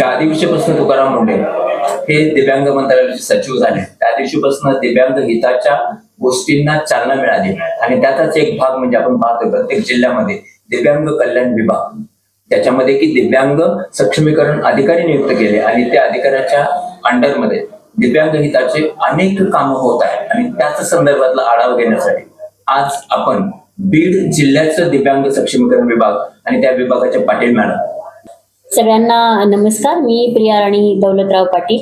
ज्या दिवशीपासून तुकाराम मुंडे हे दिव्यांग मंत्रालयाचे सचिव झाले. त्या दिवशीपासून दिव्यांग हिताच्या गोष्टींना चालना मिळाली. आणि त्याचाच एक भाग म्हणजे आपण पाहतो प्रत्येक जिल्ह्यामध्ये दिव्यांग कल्याण विभाग. त्याच्यामध्ये की दिव्यांग सक्षमीकरण अधिकारी नियुक्त केले आणि त्या अधिकाऱ्याच्या अंडरमध्ये दिव्यांग हिताचे अनेक कामं होत आहेत. आणि त्याच संदर्भातला आढावा घेण्यासाठी आज आपण बीड जिल्ह्याचं दिव्यांग सक्षमीकरण विभाग आणि त्या विभागाचे पाटील मॅडम सगळ्यांना नमस्कार. मी प्रिया राणी दौलतराव पाटील.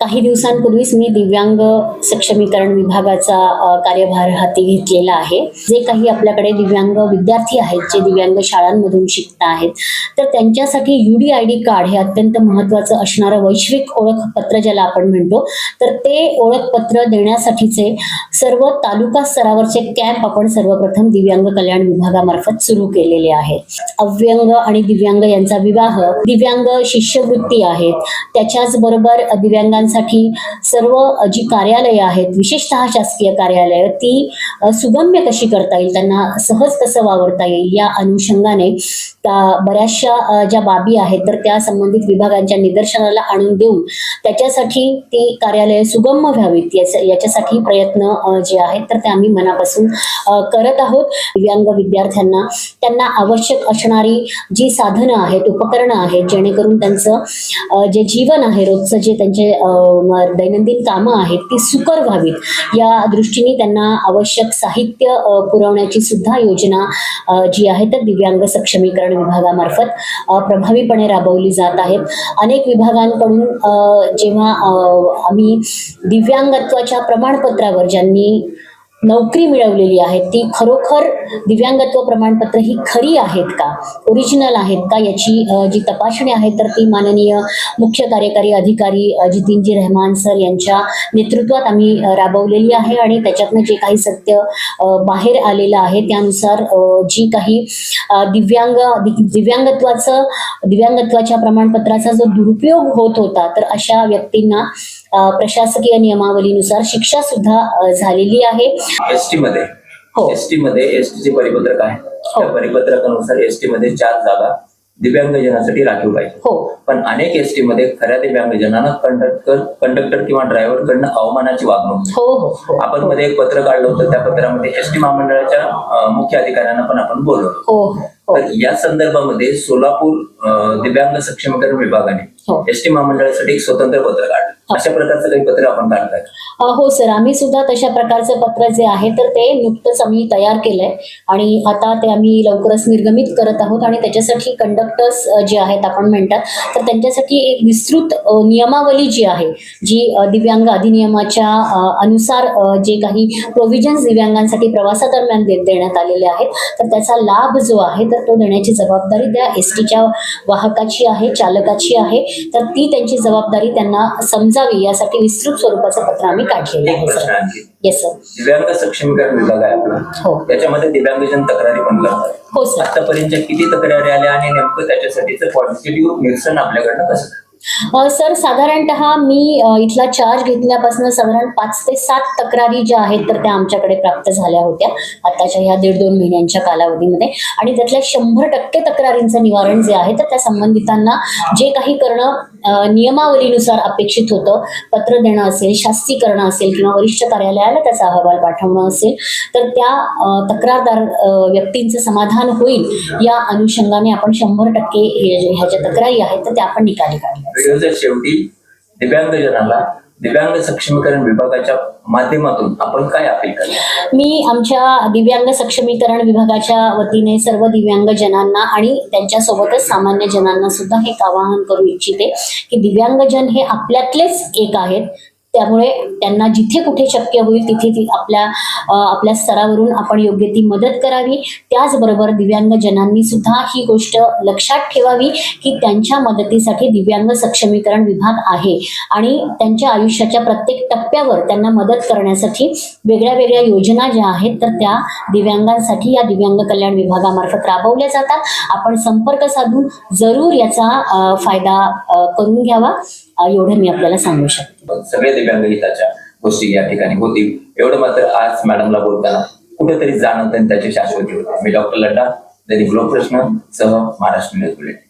काही दिवसांपूर्वीच मी दिव्यांग सक्षमीकरण विभागाचा कार्यभार हाती घेतलेला आहे. जे काही आपल्याकडे दिव्यांग विद्यार्थी आहेत जे दिव्यांग शाळांमधून शिकत आहेत तर त्यांच्यासाठी U D I D card हे अत्यंत महत्त्वाचं असणारं वैश्विक ओळखपत्र ज्याला आपण म्हणतो तर ते ओळखपत्र देण्यासाठीचे सर्व तालुका स्तरावरचे कॅम्प आपण सर्वप्रथम दिव्यांग कल्याण विभागामार्फत सुरू केलेले आहेत. अव्यंग आणि दिव्यांग यांचा विवाह दिव्यांग शिष्यवृत्ती आहेत. त्याच्याच बरोबर महिलांसाठी सर्व जी कार्यालयं आहेत विशेषतः शासकीय कार्यालयं ती सुगम्य कशी करता येईल त्यांना सहज कसं वावरता येईल या अनुषंगाने त्या बऱ्याचशा ज्या बाबी आहेत तर त्या संबंधित विभागांच्या निदर्शनाला आणून देऊन त्याच्यासाठी ती कार्यालय सुगम्य व्हावीत याच्यासाठी प्रयत्न जे आहेत तर ते आम्ही मनापासून करत आहोत. दिव्यांग विद्यार्थ्यांना त्यांना आवश्यक असणारी जी साधनं आहेत उपकरणं आहेत जेणेकरून त्यांचं जे जीवन आहे रोजचं जे त्यांचे दैनंदिन कामं आहेत ती सुकर व्हावीत. या दृष्टीने त्यांना आवश्यक साहित्य पुरवण्याची सुद्धा योजना जी आहे तर दिव्यांग सक्षमीकरण विभागामार्फत प्रभावीपणे राबवली जात आहेत. अनेक विभागांकडून जेव्हा आम्ही दिव्यांगत्वाच्या प्रमाणपत्रावर ज्यांनी नोकरी मिळवलेली आहे. ती खरोखर दिव्यांगत्व प्रमाणपत्र ही खरी आहेत का? ओरिजिनल आहेत का? याची जी तपासणी आहे तर ती माननीय मुख्य कार्यकारी अधिकारी जितीनजी रहमान सर यांच्या नेतृत्वात आम्ही राबवलेली आहे आणि त्याच्यातनं जे काही सत्य बाहेर आलेलं आहे त्यानुसार जी काही दिव्यांग दिव्यांगत्वाचं दिव्यांगत्वाच्या प्रमाणपत्राचा जो दुरुपयोग होत होता तर अशा व्यक्तींना प्रशासकीय नियमावलीनुसार शिक्षा सुद्धा झालेली आहे. एस टी मध्ये. हो. एस टी मध्ये एस टी चे परिपत्रक आहे हो. त्या परिपत्रकानुसार एस टी मध्ये चार जागा दिव्यांगजनासाठी राखीव पाहिजे. हो. पण अनेक एस टी मध्ये खऱ्या दिव्यांगजनांना कंडक्टर कंडक्टर किंवा ड्रायव्हर कडनं अवमानाची वागणूक हो हो हो. आपण मध्ये एक पत्र काढलं होतं. त्या पत्रामध्ये एस टी महामंडळाच्या मुख्य अधिकाऱ्यांना पण आपण बोललो हो हो. तर या संदर्भामध्ये सोलापूर दिव्यांग सक्षमीकरण हो. विभागाने एस टी महामंडळासाठी एक स्वतंत्र पत्र काढलं. अशा प्रकारचं काही पत्र आपण काढताय अ, हो सर. आम्ही सुद्धा तशा प्रकारचं पत्र जे आहे तर ते नुकतंच आम्ही तयार केलंय. आणि आता ते आम्ही लवकरच निर्गमित करत आहोत आणि त्याच्यासाठी कंडक्टर्स जे आहेत आपण म्हणतात तर त्यांच्यासाठी एक विस्तृत नियमावली जी आहे जी दिव्यांग अधिनियमाच्या अनुसार जे काही प्रोव्हिजन्स दिव्यांगांसाठी प्रवासादरम्यान देण्यात आलेले आहेत तर त्याचा लाभ जो आहे तर तो देण्याची जबाबदारी त्या एस टीच्या वाहकाची आहे चालकाची आहे. तर ती त्यांची जबाबदारी त्यांना समजावी यासाठी विस्तृत स्वरूपाचं पत्र आम्ही काढलेलं आहे सर. येस सर दिव्यांग सक्षमीकरण विभाग आहे आपला. हो. त्याच्यामध्ये दिव्यांगजन तक्रारी पण हो सर. आतापर्यंत किती तक्रारी आल्या आणि नेमकं त्याच्यासाठीचं पॉझिटिव्ह निरसन आपल्याकडनं कसं? सर साधारणतः मी इथला चार्ज घेतल्यापासून साधारण पाच ते सात तक्रारी ज्या आहेत तर त्या आमच्याकडे प्राप्त झाल्या होत्या आताच्या ह्या दीड दोन महिन्यांच्या कालावधीमध्ये. आणि त्यातल्या शंभर टक्के तक्रारींचं निवारण जे आहे तर त्या संबंधितांना जे काही करणं नियमावलीनुसार अपेक्षित होतं पत्र देणं असेल शास्ती करणं असेल किंवा वरिष्ठ कार्यालयाला त्याचा अहवाल पाठवणं असेल तर त्या तक्रारदार व्यक्तींचं समाधान होईल या अनुषंगाने आपण शंभर टक्के ह्या ज्या तक्रारी आहेत तर त्या आपण निकाली काढल्या. व्हिडिओच्या शेवटी दिव्यांगजनाला दिव्यांग सक्षमीकरण विभागाच्या माध्यमातून आपण काय अपील करतो मी आमच्या दिव्यांग सक्षमीकरण विभागाच्या वतीने सर्व दिव्यांग जनांना आणि त्यांच्यासोबतच सामान्य जनांना सुद्धा हे एक आवाहन करू इच्छिते की दिव्यांगजन हे आपल्यातलेच एक आहेत. त्यामुळे त्यांना जिथे कुठे शक्य होईल तिथे ती आपल्या आपल्या स्तरावरून आपण योग्य ती मदत करावी. त्याचबरोबर दिव्यांगजनांनी सुद्धा ही गोष्ट लक्षात ठेवावी की त्यांच्या मदतीसाठी दिव्यांग सक्षमीकरण विभाग आहे आणि त्यांच्या आयुष्याच्या प्रत्येक टप्प्यावर त्यांना मदत करण्यासाठी वेगळ्या वेगळ्या योजना ज्या आहेत तर त्या दिव्यांगांसाठी या दिव्यांग कल्याण विभागामार्फत राबवल्या जातात. आपण संपर्क साधून जरूर याचा फायदा करून घ्यावा. एवढं मी आपल्याला सांगू शकते. सगळ्या दिव्यांग हिताच्या गोष्टी या ठिकाणी होतील. एवढं मात्र आज मॅडमला बोलताना कुठेतरी जाणवतं त्याची शाश्वती होते. मी डॉक्टर लड्डा दैनिक लोकप्रश्न सह महाराष्ट्र न्यूज बुलेटिन.